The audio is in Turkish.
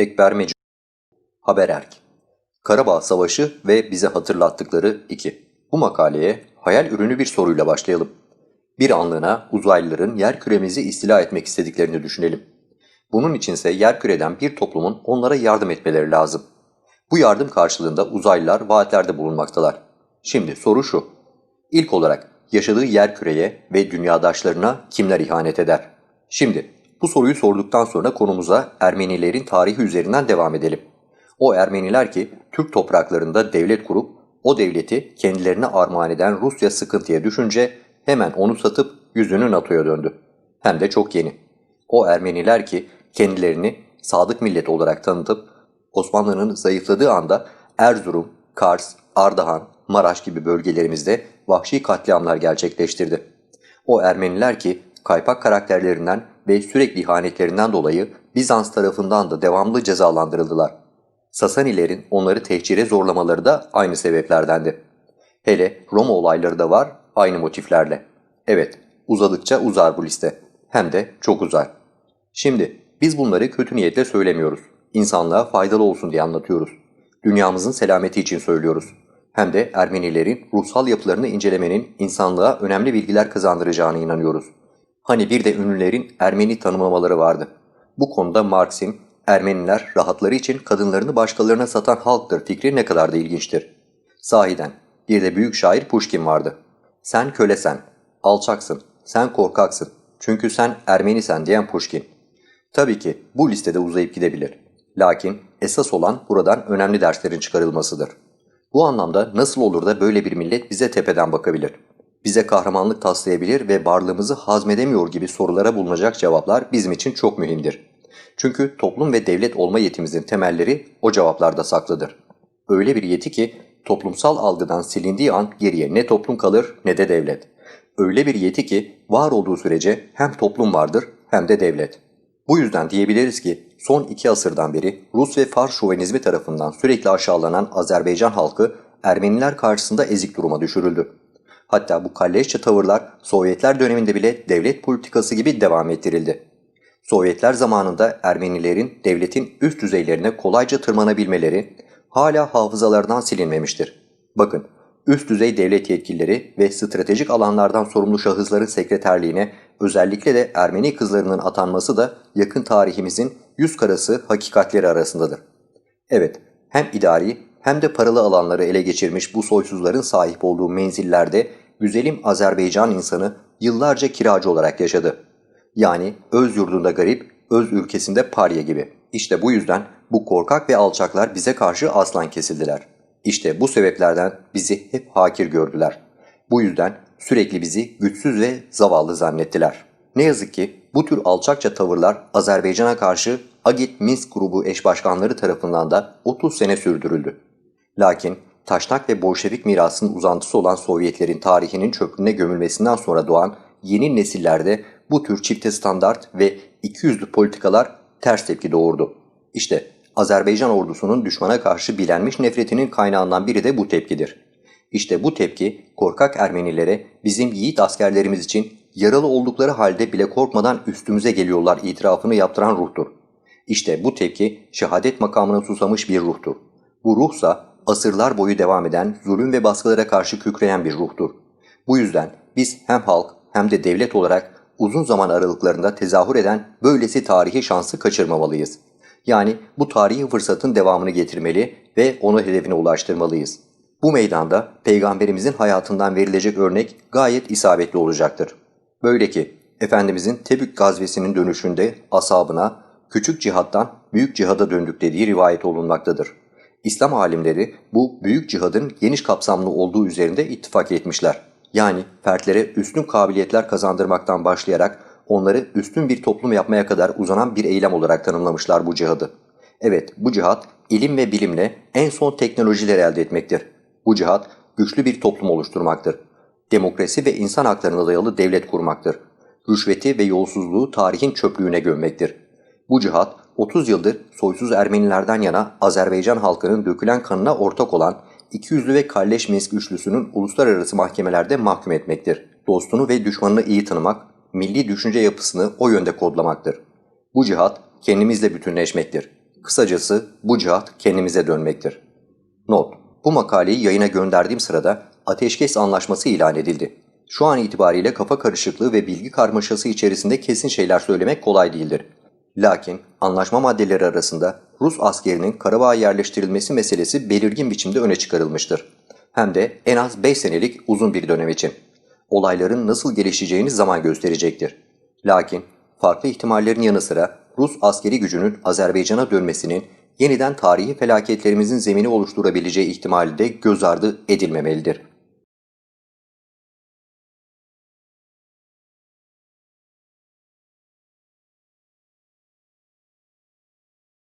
Ekber Meci Habererk Karabağ Savaşı ve bize hatırlattıkları 2. Bu makaleye hayal ürünü bir soruyla başlayalım. Bir anlığına uzaylıların yer küremizi istila etmek istediklerini düşünelim. Bunun içinse yer küreden bir toplumun onlara yardım etmeleri lazım. Bu yardım karşılığında uzaylılar vaatlerde bulunmaktalar. Şimdi soru şu. İlk olarak yaşadığı yer küreye ve dünyadaşlarına kimler ihanet eder? Şimdi bu soruyu sorduktan sonra konumuza Ermenilerin tarihi üzerinden devam edelim. O Ermeniler ki Türk topraklarında devlet kurup o devleti kendilerine armağan eden Rusya sıkıntıya düşünce hemen onu satıp yüzünü NATO'ya döndü. Hem de çok yeni. O Ermeniler ki kendilerini sadık millet olarak tanıtıp Osmanlı'nın zayıfladığı anda Erzurum, Kars, Ardahan, Maraş gibi bölgelerimizde vahşi katliamlar gerçekleştirdi. O Ermeniler ki kaypak karakterlerinden ve sürekli ihanetlerinden dolayı Bizans tarafından da devamlı cezalandırıldılar. Sasanilerin onları tehcire zorlamaları da aynı sebeplerdendi. Hele Roma olayları da var aynı motiflerle. Evet, uzadıkça uzar bu liste. Hem de çok uzar. Şimdi biz bunları kötü niyetle söylemiyoruz. İnsanlığa faydalı olsun diye anlatıyoruz. Dünyamızın selameti için söylüyoruz. Hem de Ermenilerin ruhsal yapılarını incelemenin insanlığa önemli bilgiler kazandıracağına inanıyoruz. Hani bir de ünlülerin Ermeni tanımlamaları vardı. Bu konuda Marx'in Ermeniler rahatları için kadınlarını başkalarına satan halktır fikri ne kadar da ilginçtir. Sahiden bir de büyük şair Pushkin vardı. Sen kölesen, alçaksın, sen korkaksın. Çünkü sen Ermenisen diyen Pushkin. Tabii ki bu listede uzayıp gidebilir. Lakin esas olan buradan önemli derslerin çıkarılmasıdır. Bu anlamda nasıl olur da böyle bir millet bize tepeden bakabilir? Bize kahramanlık taslayabilir ve varlığımızı hazmedemiyor gibi sorulara bulunacak cevaplar bizim için çok mühimdir. Çünkü toplum ve devlet olma yetimizin temelleri o cevaplarda saklıdır. Öyle bir yeti ki toplumsal algıdan silindiği an geriye ne toplum kalır ne de devlet. Öyle bir yeti ki var olduğu sürece hem toplum vardır hem de devlet. Bu yüzden diyebiliriz ki son iki asırdan beri Rus ve Fars şovenizmi tarafından sürekli aşağılanan Azerbaycan halkı Ermeniler karşısında ezik duruma düşürüldü. Hatta bu kalleşçe tavırlar Sovyetler döneminde bile devlet politikası gibi devam ettirildi. Sovyetler zamanında Ermenilerin devletin üst düzeylerine kolayca tırmanabilmeleri hala hafızalardan silinmemiştir. Bakın, üst düzey devlet yetkilileri ve stratejik alanlardan sorumlu şahısların sekreterliğine özellikle de Ermeni kızlarının atanması da yakın tarihimizin yüz karası hakikatleri arasındadır. Evet, hem idari hem de paralı alanları ele geçirmiş bu soysuzların sahip olduğu menzillerde güzelim Azerbaycan insanı yıllarca kiracı olarak yaşadı. Yani öz yurdunda garip, öz ülkesinde parya gibi. İşte bu yüzden bu korkak ve alçaklar bize karşı aslan kesildiler. İşte bu sebeplerden bizi hep hakir gördüler. Bu yüzden sürekli bizi güçsüz ve zavallı zannettiler. Ne yazık ki bu tür alçakça tavırlar Azerbaycan'a karşı Agit Minsk grubu eş başkanları tarafından da 30 sene sürdürüldü. Lakin taşnak ve Bolşevik mirasının uzantısı olan Sovyetlerin tarihinin çöplüğüne gömülmesinden sonra doğan yeni nesillerde bu tür çifte standart ve ikiyüzlü politikalar ters tepki doğurdu. İşte Azerbaycan ordusunun düşmana karşı bilenmiş nefretinin kaynağından biri de bu tepkidir. İşte bu tepki korkak Ermenilere bizim yiğit askerlerimiz için yaralı oldukları halde bile korkmadan üstümüze geliyorlar itirafını yaptıran ruhtur. İşte bu tepki şehadet makamına susamış bir ruhtur. Bu ruhsa asırlar boyu devam eden zulüm ve baskılara karşı kükreyen bir ruhtur. Bu yüzden biz hem halk hem de devlet olarak uzun zaman aralıklarında tezahür eden böylesi tarihi şansı kaçırmamalıyız. Yani bu tarihi fırsatın devamını getirmeli ve onu hedefine ulaştırmalıyız. Bu meydanda peygamberimizin hayatından verilecek örnek gayet isabetli olacaktır. Böyle ki Efendimizin Tebük gazvesinin dönüşünde asabına küçük cihattan büyük cihada döndük dediği rivayet olunmaktadır. İslam alimleri bu büyük cihadın geniş kapsamlı olduğu üzerinde ittifak etmişler. Yani fertlere üstün kabiliyetler kazandırmaktan başlayarak onları üstün bir toplum yapmaya kadar uzanan bir eylem olarak tanımlamışlar bu cihadı. Evet bu cihat ilim ve bilimle en son teknolojileri elde etmektir. Bu cihat güçlü bir toplum oluşturmaktır. Demokrasi ve insan haklarına dayalı devlet kurmaktır. Rüşveti ve yolsuzluğu tarihin çöplüğüne gömmektir. Bu cihat 30 yıldır soysuz Ermenilerden yana Azerbaycan halkının dökülen kanına ortak olan ikiyüzlü ve kalleş Minsk üçlüsünün uluslararası mahkemelerde mahkum etmektir. Dostunu ve düşmanını iyi tanımak, milli düşünce yapısını o yönde kodlamaktır. Bu cihat kendimizle bütünleşmektir. Kısacası bu cihat kendimize dönmektir. Not: Bu makaleyi yayına gönderdiğim sırada ateşkes anlaşması ilan edildi. Şu an itibariyle kafa karışıklığı ve bilgi karmaşası içerisinde kesin şeyler söylemek kolay değildir. Lakin anlaşma maddeleri arasında Rus askerinin Karabağ'a yerleştirilmesi meselesi belirgin biçimde öne çıkarılmıştır. Hem de en az 5 senelik uzun bir dönem için. Olayların nasıl gelişeceğini zaman gösterecektir. Lakin farklı ihtimallerin yanı sıra Rus askeri gücünün Azerbaycan'a dönmesinin yeniden tarihi felaketlerimizin zemini oluşturabileceği ihtimali de göz ardı edilmemelidir.